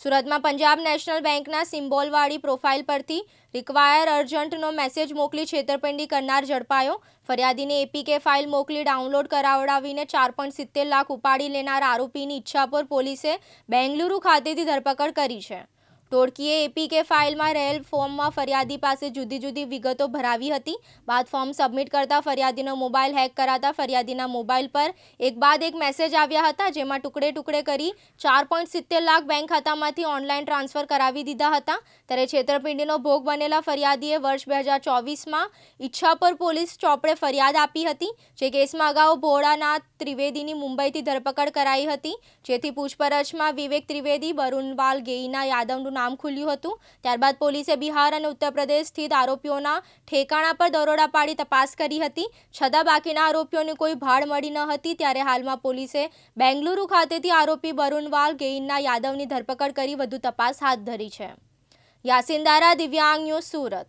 સુરતમાં પંજાબ નેશનલ બેંકના સિમ્બોલવાળી પ્રોફાઇલ પરથી રિક્વાયર અર્જન્ટનો મેસેજ મોકલી છેતરપિંડી કરનાર ઝડપાયો. ફરિયાદીને એપીકે ફાઇલ મોકલી ડાઉનલોડ કરાવડાવીને ચાર પોઈન્ટ સિત્તેર લાખ ઉપાડી લેનાર આરોપીની ઈચ્છાપુર પોલીસે બેંગલુરુ ખાતેથી ધરપકડ કરી છે. ટોળકીએ એપીકે ફાઇલમાં રહેલ ફોર્મમાં ફરિયાદી પાસે જુદી જુદી વિગતો ભરાવી હતી. બાદ ફોર્મ સબમિટ કરતા ફરિયાદીનો મોબાઈલ હેક કરાતા ફરિયાદીના મોબાઈલ પર એક બાદ એક મેસેજ આવ્યા હતા, જેમાં ટુકડે ટુકડે કરી ચાર પોઈન્ટ સિત્તેર લાખ બેંક ખાતામાંથી ઓનલાઈન ટ્રાન્સફર કરાવી દીધા હતા. ત્યારે છેતરપિંડીનો ભોગ બનેલા ફરિયાદીએ વર્ષ બે હજાર ચોવીસમાં ઈચ્છાપર પોલીસ ચોપડે ફરિયાદ આપી હતી, જે કેસમાં અગાઉ ભોળાનાથ ત્રિવેદીની મુંબઈથી ધરપકડ કરાઈ હતી. જેથી પૂછપરછમાં વિવેક ત્રિવેદી બરુનવાલ ગેઈના, યાદવનું નામ ખુલ્યું હતું. ત્યારબાદ પોલીસે બિહાર અને ઉત્તર પ્રદેશ સ્થિત આરોપીઓના ઠેકાણા પર દરોડા પાડી તપાસ કરી હતી. છતાં બાકીના આરોપીઓને કોઈ ભાડ મળી ન હતી. ત્યારે હાલમાં પોલીસે બેંગલુરુ ખાતેથી આરોપી બરુણવાલ ગેઇનના યાદવની ધરપકડ કરી વધુ તપાસ હાથ ધરી છે. યાસીન દારા, દિવ્યાંગ ન્યૂઝ સુરત.